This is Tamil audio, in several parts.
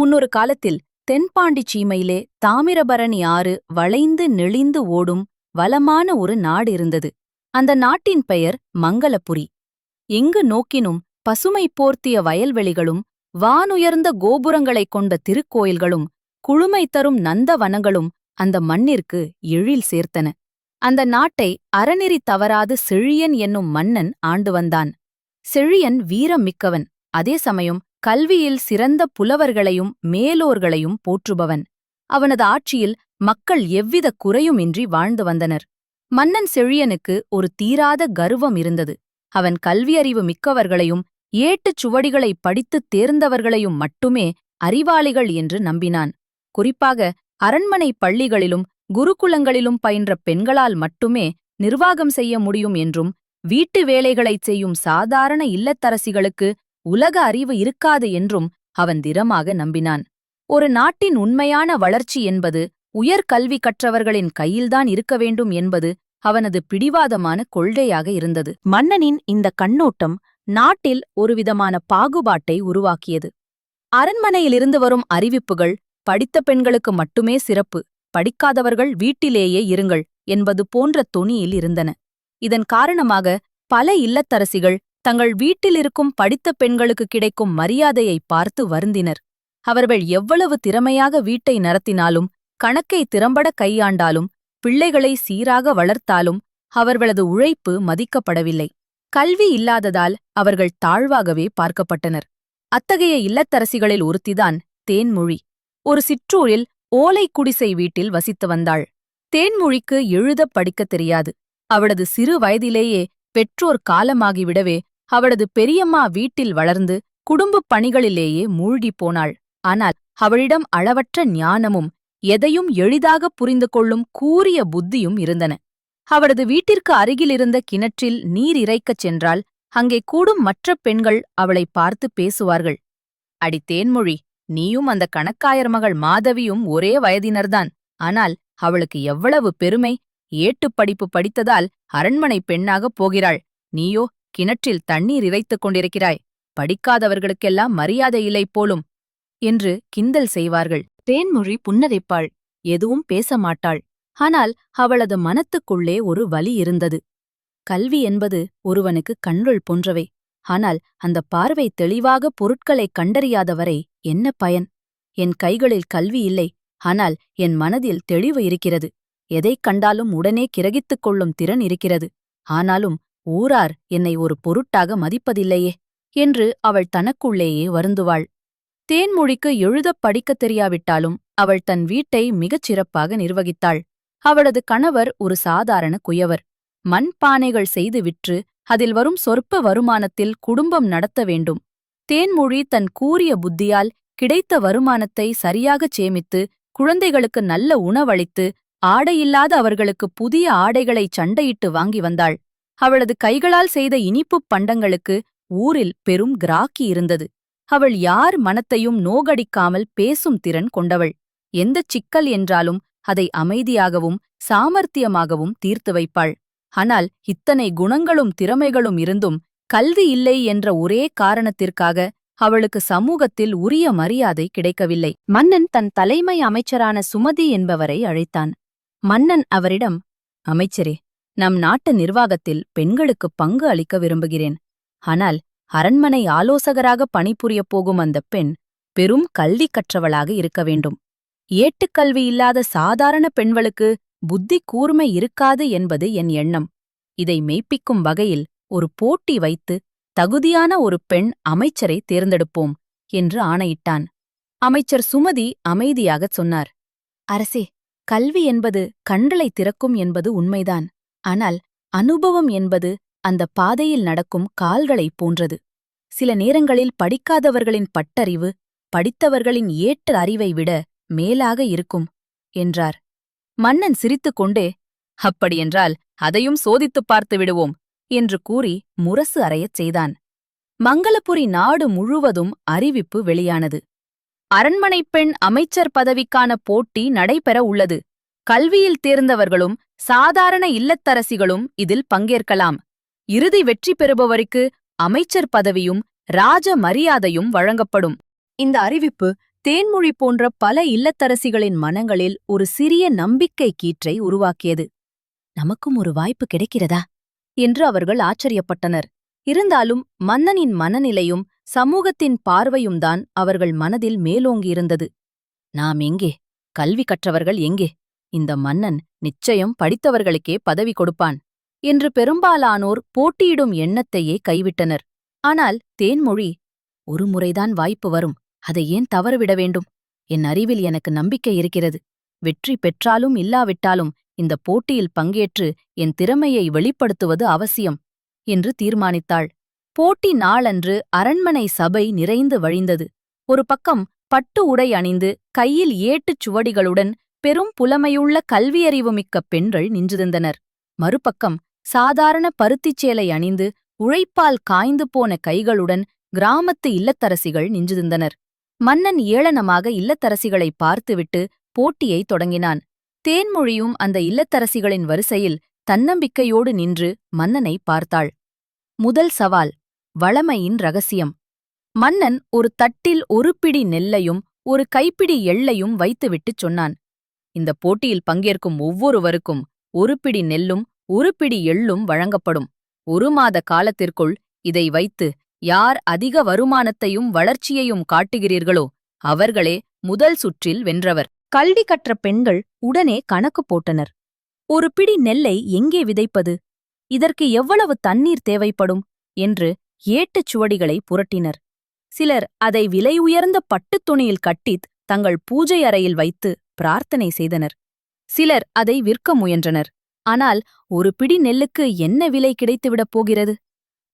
முன்னொரு காலத்தில் தென்பாண்டி சீமையிலே தாமிரபரணி ஆறு வளைந்து நெளிந்து ஓடும் வளமான ஒரு நாடு இருந்தது. அந்த நாட்டின் பெயர் மங்களபுரி. எங்கு நோக்கினும் பசுமை போர்த்திய வயல்வெளிகளும் வானுயர்ந்த கோபுரங்களைக் கொண்ட திருக்கோயில்களும் குழுமை தரும் நந்தவனங்களும் அந்த மண்ணிற்கு எழில் சேர்த்தன. அந்த நாட்டை அறநெறி தவறாது செழியன் என்னும் மன்னன் ஆண்டு வந்தான். செழியன் வீரம் மிக்கவன். அதே சமயம் கல்வியில் சிறந்த புலவர்களையும் மேலோர்களையும் போற்றுபவன். அவனது ஆட்சியில் மக்கள் எவ்வித குறையுமின்றி வாழ்ந்து வந்தனர். மன்னன் செழியனுக்கு ஒரு தீராத கர்வம் இருந்தது. அவன் கல்வியறிவு மிக்கவர்களையும் ஏட்டுச் சுவடிகளை படித்துத் தேர்ந்தவர்களையும் மட்டுமே அறிவாளிகள் என்று நம்பினான். குறிப்பாக அரண்மனை பள்ளிகளிலும் குருகுலங்களிலும் பயின்ற பெண்களால் மட்டுமே நிர்வாகம் செய்ய முடியும் என்றும் வீட்டு வேலைகளைச் செய்யும் சாதாரண இல்லத்தரசிகளுக்கு உலக அறிவு இருக்காது என்றும் அவன் திடமாக நம்பினான். ஒரு நாட்டின் உண்மையான வளர்ச்சி என்பது உயர்கல்வி கற்றவர்களின் கையில்தான் இருக்க வேண்டும் என்பது அவனது பிடிவாதமான கொள்கையாக இருந்தது. மன்னனின் இந்த கண்ணோட்டம் நாட்டில் ஒருவிதமான பாகுபாட்டை உருவாக்கியது. அரண்மனையிலிருந்து வரும் அறிவிப்புகள் படித்த பெண்களுக்கு மட்டுமே சிறப்பு படிக்காதவர்கள் வீட்டிலேயே இருங்கள் என்பது போன்ற தொனியில் இருந்தன. இதன் காரணமாக பல இல்லத்தரசிகள் தங்கள் வீட்டிலிருக்கும் படித்த பெண்களுக்கு கிடைக்கும் மரியாதையை பார்த்து வருந்தினர். அவர்கள் எவ்வளவு திறமையாக வீட்டை நடத்தினாலும் கணக்கை திறம்பட கையாண்டாலும் பிள்ளைகளை சீராக வளர்த்தாலும் அவர்களது உழைப்பு மதிக்கப்படவில்லை. கல்வி இல்லாததால் அவர்கள் தாழ்வாகவே பார்க்கப்பட்டனர். அத்தகைய இல்லத்தரசிகளில் ஒருத்திதான் தேன்மொழி. ஒரு சிற்றூரில் ஓலை குடிசை வீட்டில் வசித்து வந்தாள். தேன்மொழிக்கு எழுதப் படிக்கத் தெரியாது. அவளது சிறு வயதிலேயே பெற்றோர் காலமாகிவிடவே அவளது பெரியம்மா வீட்டில் வளர்ந்து குடும்பப் பணிகளிலேயே மூழ்கிப் போனாள். ஆனால் அவளிடம் அளவற்ற ஞானமும் எதையும் எளிதாக புரிந்து கொள்ளும் கூரிய புத்தியும் இருந்தன. அவளது வீட்டிற்கு அருகிலிருந்த கிணற்றில் நீர் இறைக்கச் சென்றால் அங்கே கூடும் மற்ற பெண்கள் அவளை பார்த்து பேசுவார்கள். அடி தேன்மொழி நீயும் அந்த கணக்காயர் மகள் மாதவியும் ஒரே வயதினர்தான். ஆனால் அவளுக்கு எவ்வளவு பெருமை ஏட்டுப் படிப்பு படித்ததால் அரண்மனை பெண்ணாகப் போகிறாள். நீயோ கிணற்றில் தண்ணீர் இறைத்துக் கொண்டிருக்கிறாய். படிக்காதவர்களுக்கெல்லாம் மரியாதை இல்லை போலும். என்று கிண்டல் செய்வார்கள். தேன்மொழி புன்னகைப்பாள். எதுவும் பேச மாட்டாள். ஆனால் அவளது மனத்துக்குள்ளே ஒரு வலி இருந்தது. கல்வி என்பது ஒருவனுக்கு கண்கள் போன்றவை. ஆனால் அந்த பார்வை தெளிவாக பொருட்களைக் கண்டறியாதவரை என்ன பயன்? என் கைகளில் கல்வி இல்லை. ஆனால் என் மனதில் தெளிவு இருக்கிறது. எதைக் கண்டாலும் உடனே கிரகித்துக் கொள்ளும் திறன் இருக்கிறது. ஆனாலும் ஊரார் என்னை ஒரு பொருட்டாக மதிப்பதில்லையே என்று அவள் தனக்குள்ளேயே வருந்துவாள். தேன்மொழிக்கு எழுதப் படிக்கத் தெரியாவிட்டாலும் அவள் தன் வீட்டை மிகச் சிறப்பாக நிர்வகித்தாள். அவளது கணவர் ஒரு சாதாரண குயவர். மண் பானைகள் செய்து விற்று அதில் வரும் சொற்ப வருமானத்தில் குடும்பம் நடத்த வேண்டும். தேன்மொழி தன் கூரிய புத்தியால் கிடைத்த வருமானத்தை சரியாகச் சேமித்து குழந்தைகளுக்கு நல்ல உணவளித்து ஆடையில்லாத அவர்களுக்கு புதிய ஆடைகளை சண்டையிட்டு வாங்கி வந்தாள். அவளது கைகளால் செய்த இனிப்புப் பண்டங்களுக்கு ஊரில் பெரும் கிராக்கி இருந்தது. அவள் யார் மனத்தையும் நோகடிக்காமல் பேசும் திறன் கொண்டவள். எந்தச் சிக்கல் என்றாலும் அதை அமைதியாகவும் சாமர்த்தியமாகவும் தீர்த்து வைப்பாள். ஆனால் இத்தனை குணங்களும் திறமைகளும் இருந்தும் கல்வி இல்லை என்ற ஒரே காரணத்திற்காக அவளுக்கு சமூகத்தில் உரிய மரியாதை கிடைக்கவில்லை. மன்னன் தன் தலைமை அமைச்சரான சுமதி என்பவரை அழைத்தான். மன்னன் அவரிடம் அமைச்சரே நம் நாட்டு நிர்வாகத்தில் பெண்களுக்கு பங்கு அளிக்க விரும்புகிறேன். ஆனால் அரண்மனை ஆலோசகராக பணிபுரியப் போகும் அந்தப் பெண் பெரும் கல்வி கற்றவளாக இருக்க வேண்டும். ஏட்டுக்கல்வி இல்லாத சாதாரண பெண்களுக்கு புத்தி கூர்மை இருக்காது என்பது என் எண்ணம். இதை மெய்ப்பிக்கும் வகையில் ஒரு போட்டி வைத்து தகுதியான ஒரு பெண் அமைச்சரை தேர்ந்தெடுப்போம் என்று ஆணையிட்டான். அமைச்சர் சுமதி அமைதியாகச் சொன்னார். அரசே கல்வி என்பது கண்களை திறக்கும் என்பது உண்மைதான். ஆனால் அனுபவம் என்பது அந்த பாதையில் நடக்கும் கால்களைப் போன்றது. சில நேரங்களில் படிக்காதவர்களின் பட்டறிவு படித்தவர்களின் ஏற்ற அறிவை விட மேலாக இருக்கும் என்றார். மன்னன் சிரித்துக்கொண்டே அப்படியென்றால் அதையும் சோதித்துப் பார்த்து விடுவோம் என்று கூறி முரசு அறையச் செய்தான். மங்களபுரி நாடு முழுவதும் அறிவிப்பு வெளியானது. அரண்மனைப் பெண் அமைச்சர் பதவிக்கான போட்டி நடைபெற உள்ளது. கல்வியில் தேர்ந்தவர்களும் சாதாரண இல்லத்தரசிகளும் இதில் பங்கேற்கலாம். இறுதி வெற்றி பெறுபவருக்கு அமைச்சர் பதவியும் ராஜ மரியாதையும் வழங்கப்படும். இந்த அறிவிப்பு தேன்மொழி போன்ற பல இல்லத்தரசிகளின் மனங்களில் ஒரு சிறிய நம்பிக்கை கீற்றை உருவாக்கியது. நமக்கும் ஒரு வாய்ப்பு கிடைக்கிறதா? என்று அவர்கள் ஆச்சரியப்பட்டனர். இருந்தாலும் மன்னனின் மனநிலையும் சமூகத்தின் பார்வையும்தான் அவர்கள் மனதில் மேலோங்கியிருந்தது. நாம் எங்கே? கல்வி கற்றவர்கள் எங்கே? இந்த மன்னன் நிச்சயம் படித்தவர்களுக்கே பதவி கொடுப்பான் என்று பெரும்பாலானோர் போட்டியிடும் எண்ணத்தையே கைவிட்டனர். ஆனால் தேன்மொழி ஒரு முறைதான் வாய்ப்பு வரும். அதை ஏன் தவறவிட வேண்டும்? என் அறிவில் எனக்கு நம்பிக்கை இருக்கிறது. வெற்றி பெற்றாலும் இல்லாவிட்டாலும் இந்த போட்டியில் பங்கேற்று என் திறமையை வெளிப்படுத்துவது அவசியம் என்று தீர்மானித்தாள். போட்டி நாளன்று அரண்மனை சபை நிறைந்து வழிந்தது. ஒரு பக்கம் பட்டு உடை அணிந்து கையில் ஏட்டுச் சுவடிகளுடன் பெரும் புலமையுள்ள கல்வியறிவுமிக்க பெண்கள் நின்றிருந்தனர். மறுபக்கம் சாதாரண பருத்திச் சேலை அணிந்து உழைப்பால் காய்ந்து போன கைகளுடன் கிராமத்து இல்லத்தரசிகள் நின்றிருந்தனர். மன்னன் ஏளனமாக இல்லத்தரசிகளை பார்த்துவிட்டு போட்டியை தொடங்கினான். தேன்மொழியும் அந்த இல்லத்தரசிகளின் வரிசையில் தன்னம்பிக்கையோடு நின்று மன்னனை பார்த்தாள். முதல் சவால் வளமையின் ரகசியம். மன்னன் ஒரு தட்டில் ஒரு பிடி நெல்லையும் ஒரு கைப்பிடி எள்ளையும் வைத்துவிட்டுச் சொன்னான். இந்த போட்டியில் பங்கேற்கும் ஒவ்வொருவருக்கும் ஒரு பிடி நெல்லும் ஒரு பிடி எள்ளும் வழங்கப்படும். ஒரு மாத காலத்திற்குள் இதை வைத்து யார் அதிக வருமானத்தையும் வளர்ச்சியையும் காட்டுகிறீர்களோ அவர்களே முதல் சுற்றில் வென்றவர். கல்வி கற்ற பெண்கள் உடனே கணக்கு போட்டனர். ஒரு பிடி நெல்லை எங்கே விதைப்பது? இதற்கு எவ்வளவு தண்ணீர் தேவைப்படும்? என்று ஏட்டுச் சுவடிகளை புரட்டினர். சிலர் அதை விலை உயர்ந்த பட்டுத் துணியில் கட்டித் தங்கள் பூஜை அறையில் வைத்து பிரார்த்தனை செய்தனர். சிலர் அதை விற்க முயன்றனர். ஆனால் ஒரு பிடி நெல்லுக்கு என்ன விலை கிடைத்துவிடப் போகிறது?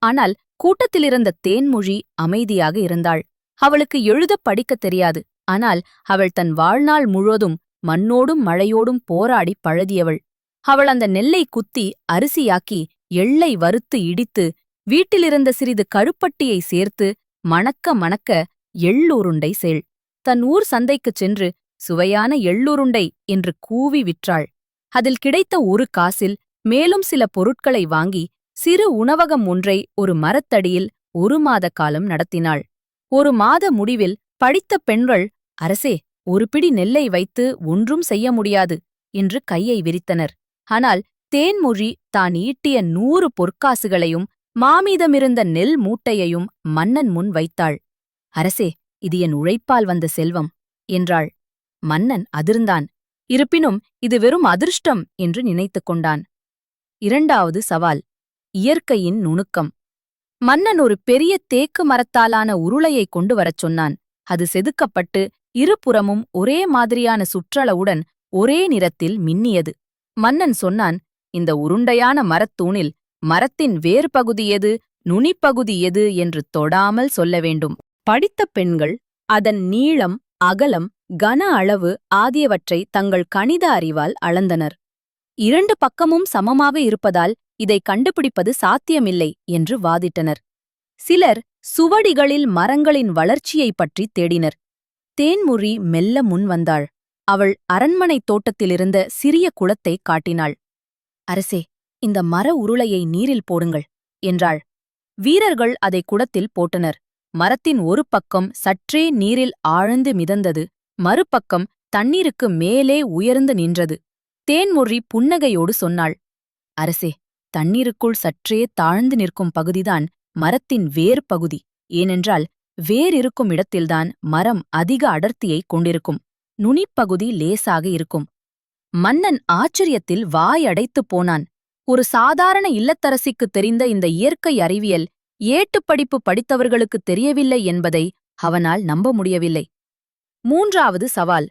ஆனால் கூட்டத்திலிருந்த தேன்மொழி அமைதியாக இருந்தாள். அவளுக்கு எழுதப் படிக்கத் தெரியாது. ஆனால் அவள் தன் வாழ்நாள் முழுவதும் மண்ணோடும் மழையோடும் போராடி பழகியவள். அவள் அந்த நெல்லை குத்தி அரிசியாக்கி எள்ளை வறுத்து இடித்து வீட்டிலிருந்த சிறிது கருப்பட்டியை சேர்த்து மணக்க மணக்க எள்ளுருண்டை சேள். தன் ஊர் சந்தைக்குச் சென்று சுவையான எள்ளுருண்டை என்று கூவி விற்றாள். அதில் கிடைத்த ஒரு காசில் மேலும் சில பொருட்களை வாங்கி சிறு உணவகம் ஒன்றை ஒரு மரத்தடியில் ஒரு மாத காலம் நடத்தினாள். ஒரு மாத முடிவில் படித்த பெண்கள் அரசே ஒரு பிடி நெல்லை வைத்து ஒன்றும் செய்ய முடியாது என்று கையை விரித்தனர். ஆனால் தேன்மொழி தான் ஈட்டிய நூறு பொற்காசுகளையும் மாமீதமிருந்த நெல் மூட்டையையும் மன்னன் முன் வைத்தாள். அரசே இது என் உழைப்பால் வந்த செல்வம் என்றாள். மன்னன் அதிர்ந்தான். இருப்பினும் இது வெறும் அதிர்ஷ்டம் என்று நினைத்துக் கொண்டான். இரண்டாவது சவால் இயற்கையின் நுணுக்கம். மன்னன் ஒரு பெரிய தேக்கு மரத்தாலான உருளையைக் கொண்டு வரச் சொன்னான். அது செதுக்கப்பட்டு இருபுறமும் ஒரே மாதிரியான சுற்றளவுடன் ஒரே நிறத்தில் மின்னியது. மன்னன் சொன்னான் இந்த உருண்டையான மரத்தூணில் மரத்தின் வேறு பகுதி எது நுனிப்பகுதி எது என்று தொடாமல் சொல்ல வேண்டும். படித்த பெண்கள் அதன் நீளம் அகலம் கன அளவு ஆகியவற்றை தங்கள் கணித அறிவால் அளந்தனர். இரண்டு பக்கமும் சமமாக இருப்பதால் இதை கண்டுபிடிப்பது சாத்தியமில்லை என்று வாதிட்டனர். சிலர் சுவடிகளில் மரங்களின் வளர்ச்சியைப் பற்றி தேடினர். தேன்முறி மெல்ல முன் வந்தாள். அவள் அரண்மனைத் தோட்டத்திலிருந்த சிறிய குளத்தைக் காட்டினாள். அரசே இந்த மர உருளையை நீரில் போடுங்கள் என்றாள். வீரர்கள் அதை குடத்தில் போட்டனர். மரத்தின் ஒரு பக்கம் சற்றே நீரில் ஆழ்ந்து மிதந்தது. மறுபக்கம் தண்ணீருக்கு மேலே உயர்ந்து நின்றது. தேன்மொழி புன்னகையோடு சொன்னாள் அரசே தண்ணீருக்குள் சற்றே தாழ்ந்து நிற்கும் பகுதிதான் மரத்தின் வேர் பகுதி. ஏனென்றால் வேர் இருக்கும் இடத்தில்தான் மரம் அதிக அடர்த்தியைக் கொண்டிருக்கும். நுனிப்பகுதி லேசாக இருக்கும். மன்னன் ஆச்சரியத்தில் வாயடைத்துப் போனான் ஒரு சாதாரண இல்லத்தரசிக்குத் தெரிந்த இந்த இயற்கை அறிவியல் ஏட்டுப்படிப்பு படித்தவர்களுக்குத் தெரியவில்லை என்பதை அவனால் நம்ப முடியவில்லை. மூன்றாவது சவால்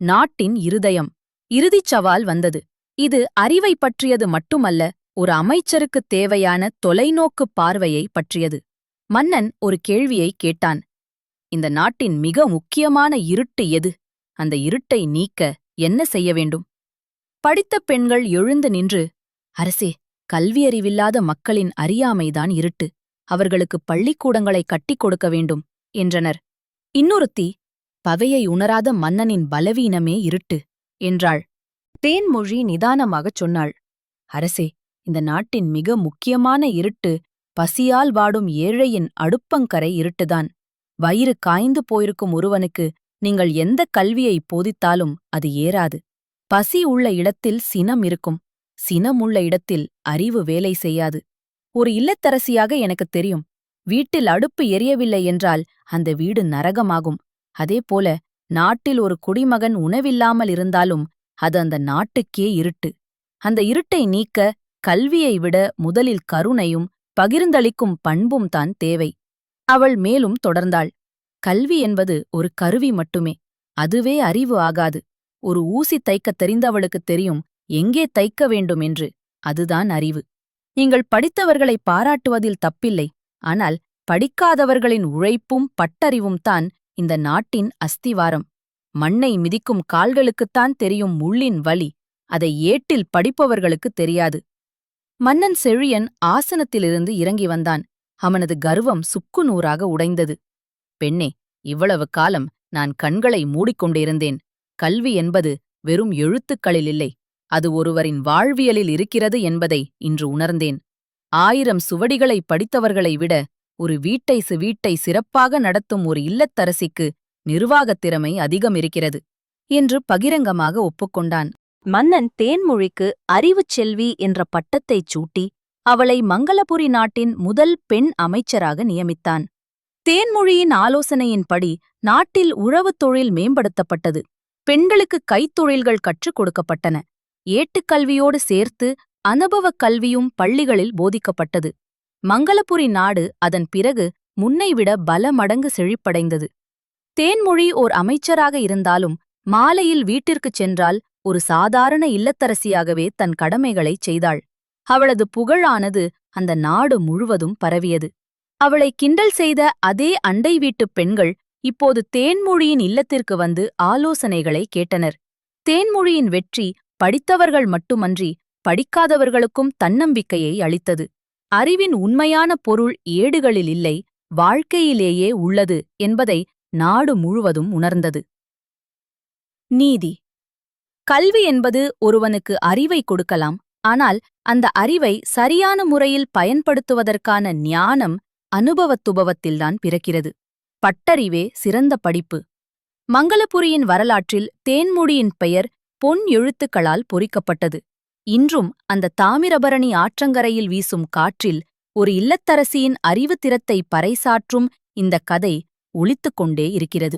நாட்டின் இருதயம். இறுதிச் சவால் வந்தது. இது அறிவை பற்றியது மட்டுமல்ல ஒரு அமைச்சருக்குத் தேவையான தொலைநோக்குப் பார்வையை பற்றியது. மன்னன் ஒரு கேள்வியை கேட்டான். இந்த நாட்டின் மிக முக்கியமான இருட்டு எது? அந்த இருட்டை நீக்க என்ன செய்ய வேண்டும்? படித்த பெண்கள் எழுந்து நின்று அரசே கல்வியறிவில்லாத மக்களின் அறியாமைதான் இருட்டு. அவர்களுக்கு பள்ளிக்கூடங்களை கட்டிக் கொடுக்க வேண்டும் என்றனர். இன்னொருத்தி பகையை உணராத மன்னனின் பலவீனமே இருட்டு என்றாள். தேன்மொழி நிதானமாகச் சொன்னாள். அரசே இந்த நாட்டின் மிக முக்கியமான இருட்டு பசியால் வாடும் ஏழையின் அடுப்பங்கரை இருட்டுதான். வயிறு காய்ந்து போயிருக்கும் ஒருவனுக்கு நீங்கள் எந்த கல்வியை போதித்தாலும் அது ஏறாது. பசி உள்ள இடத்தில் சினம் இருக்கும். சினம் உள்ள இடத்தில் அறிவு வேலை செய்யாது. ஒரு இல்லத்தரசியாக எனக்குத் தெரியும். வீட்டில் அடுப்பு எரியவில்லை என்றால் அந்த வீடு நரகமாகும். அதேபோல நாட்டில் ஒரு குடிமகன் உணவில்லாமல் இருந்தாலும் அது அந்த நாட்டுக்கே இருட்டு. அந்த இருட்டை நீக்க கல்வியை விட முதலில் கருணையும் பகிர்ந்தளிக்கும் பண்பும் தான் தேவை. அவள் மேலும் தொடர்ந்தாள். கல்வி என்பது ஒரு கருவி மட்டுமே. அதுவே அறிவு ஆகாது. ஒரு ஊசி தைக்கத் தெரிந்தவளுக்குத் தெரியும் எங்கே தைக்க வேண்டும்? என்று. அதுதான் அறிவு. நீங்கள் படித்தவர்களை பாராட்டுவதில் தப்பில்லை. ஆனால் படிக்காதவர்களின் உழைப்பும் பட்டறிவும் தான் இந்த நாட்டின் அஸ்திவாரம். மண்ணை மிதிக்கும் கால்களுக்குத்தான் தெரியும் முள்ளின் வலி. அதை ஏட்டில் படிப்பவர்களுக்குத் தெரியாது. மன்னன் செழியன் ஆசனத்திலிருந்து இறங்கி வந்தான். அவனது கர்வம் சுக்குநூறாக உடைந்தது. பெண்ணே இவ்வளவு காலம் நான் கண்களை மூடிக்கொண்டிருந்தேன். கல்வி என்பது வெறும் எழுத்துக்களில் இல்லை. அது ஒருவரின் வாழ்வியலில் இருக்கிறது என்பதை இன்று உணர்ந்தேன். ஆயிரம் சுவடிகளை படித்தவர்களை விட ஒரு வீட்டை வீட்டை சிறப்பாக நடத்தும் ஒரு இல்லத்தரசிக்கு நிர்வாகத் திறமை அதிகம் இருக்கிறது என்று பகிரங்கமாக ஒப்புக்கொண்டான். மன்னன் தேன்மொழிக்கு அறிவுச் செல்வி என்ற பட்டத்தைச் சூட்டி அவளை மங்களபுரி நாட்டின் முதல் பெண் அமைச்சராக நியமித்தான். தேன்மொழியின் ஆலோசனையின்படி நாட்டில் உழவுத் தொழில் மேம்படுத்தப்பட்டது பெண்களுக்கு கைத்தொழில்கள் கற்றுக் கொடுக்கப்பட்டன ஏட்டுக்கல்வியோடு சேர்த்து அனுபவக் கல்வியும் பள்ளிகளில் போதிக்கப்பட்டது. மங்களபுரி நாடு அதன் பிறகு முன்னைவிட பல மடங்கு செழிப்படைந்தது. தேன்மொழி ஓர் அமைச்சராக இருந்தாலும் மாலையில் வீட்டிற்குச் சென்றால் ஒரு சாதாரண இல்லத்தரசியாகவே தன் கடமைகளைச் செய்தாள். அவளது புகழானது அந்த நாடு முழுவதும் பரவியது. அவளை கிண்டல் செய்த அதே அண்டை வீட்டுப் பெண்கள் இப்போது தேன்மொழியின் இல்லத்திற்கு வந்து ஆலோசனைகளை கேட்டனர். தேன்மொழியின் வெற்றி படித்தவர்கள் மட்டுமன்றி படிக்காதவர்களுக்கும் தன்னம்பிக்கையை அளித்தது. அறிவின் உண்மையான பொருள் ஏடுகளில் இல்லை வாழ்க்கையிலேயே உள்ளது என்பதை நாடு முழுவதும் உணர்ந்தது. நீதி. கல்வி என்பது ஒருவனுக்கு அறிவை கொடுக்கலாம் ஆனால் அந்த அறிவை சரியான முறையில் பயன்படுத்துவதற்கான ஞானம் அனுபவத்துபவத்தில்தான் பிறக்கிறது. பட்டறிவே சிறந்த படிப்பு. மங்களபுரியின் வரலாற்றில் தேன்முடியின் பெயர் பொன் எழுத்துக்களால் பொறிக்கப்பட்டது. இன்றும் அந்த தாமிரபரணி ஆற்றங்கரையில் வீசும் காற்றில் ஒரு இல்லத்தரசியின் அறிவுத்திறத்தை பறைசாற்றும் இந்த கதை ஒளித்துக் கொண்டே இருக்கிறது.